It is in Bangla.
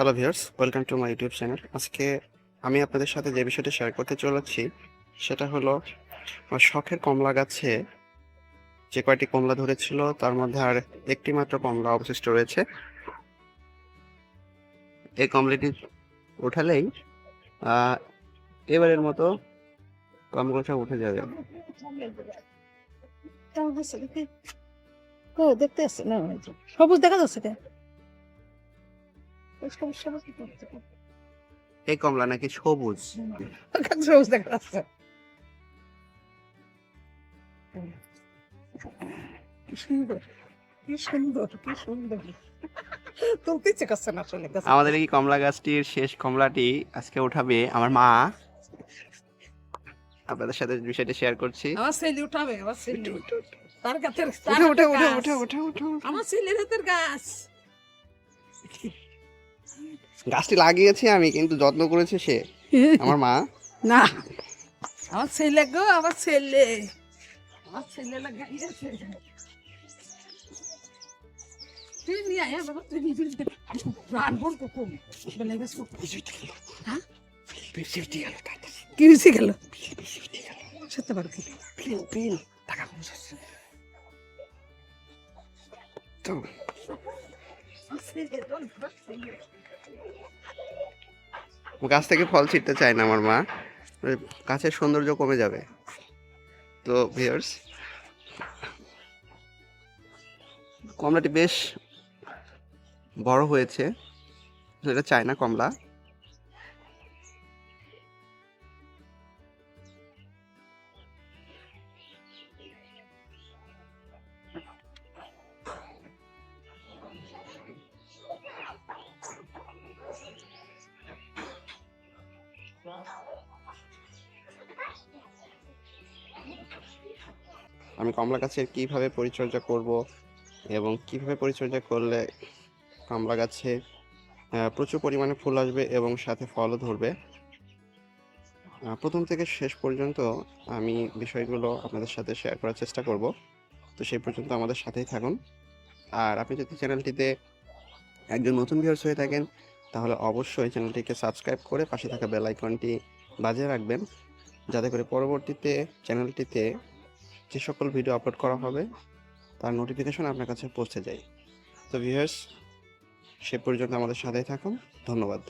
Hello viewers welcome to my YouTube channel আজকে আমি আপনাদের সাথে যে বিষয়টি শেয়ার করতে চলেছি, সেটা হলো, আমার শখের কমলা গাছে যে কয়টি কমলা ধরেছিল, তার মধ্যে আর একটি মাত্র কমলা অবশিষ্ট রয়েছে। এই কমলাটি উঠালেই এবারের মতো সব উঠে যাবে। ও দেখতে আসছে না সবুজ দেখা যাচ্ছে সবুজ সবুজ এই কমলা নাকি সবুজ। সবুজ দেখা যাচ্ছে। আমাদের এই কমলা গাছটির শেষ কমলাটি আজকে উঠাবে আমার মা। আপনাদের সাথে বিষয়টি শেয়ার করছি। আমার ছেলে উঠাবে আমার ছেলে। তার গাছের উঠে উঠে উঠে উঠে উঠে। আমার ছেলের হাতের গাছ। গাছটি লাগিয়েছি আমি কিন্তু যত্ন করেছে সে আমার মা। না আমার ছেলে গো আমার ছেলে। আমার ছেলে লাগাইছে তুই নিয়ে আয় বাবা তুই নিয়ে ফিরে রান বোন কুকুম বেলে গেছ হ্যাঁ? কি হয়েছে গেল? সত্যি পারো কি? পিন পিন টাকা তো গাছ থেকে ফল ছিটতে চায় না আমার মা। গাছের সৌন্দর্য কমে যাবে। তো ভিয়ার্স কমলাটি বেশ বড় হয়েছে। এটা চায় না কমলা। আমি কমলা গাছের কীভাবে পরিচর্যা করব এবং কীভাবে পরিচর্যা করলে কমলা গাছে প্রচুর পরিমাণে ফুল আসবে এবং সাথে ফলও ধরবে? প্রথম থেকে শেষ পর্যন্ত আমি বিষয়গুলো আপনাদের সাথে শেয়ার করার চেষ্টা করব। তো সেই পর্যন্ত আমাদের সাথেই থাকুন। আর আপনি যদি চ্যানেলটিতে একজন নতুন ভিউয়ার্স হয়ে থাকেন, তাহলে অবশ্যই চ্যানেলটিকে সাবস্ক্রাইব করে পাশে থাকা বেল আইকনটি বাজিয়ে রাখবেন, যাতে করে পরবর্তীতে চ্যানেলটিতে যে সকল ভিডিও আপলোড করা হবে, তার নোটিফিকেশন আপনার কাছে পৌঁছে যায়। তো ভিউয়ার্স সে পর্যন্ত আমাদের সাথেই থাকুন। ধন্যবাদ।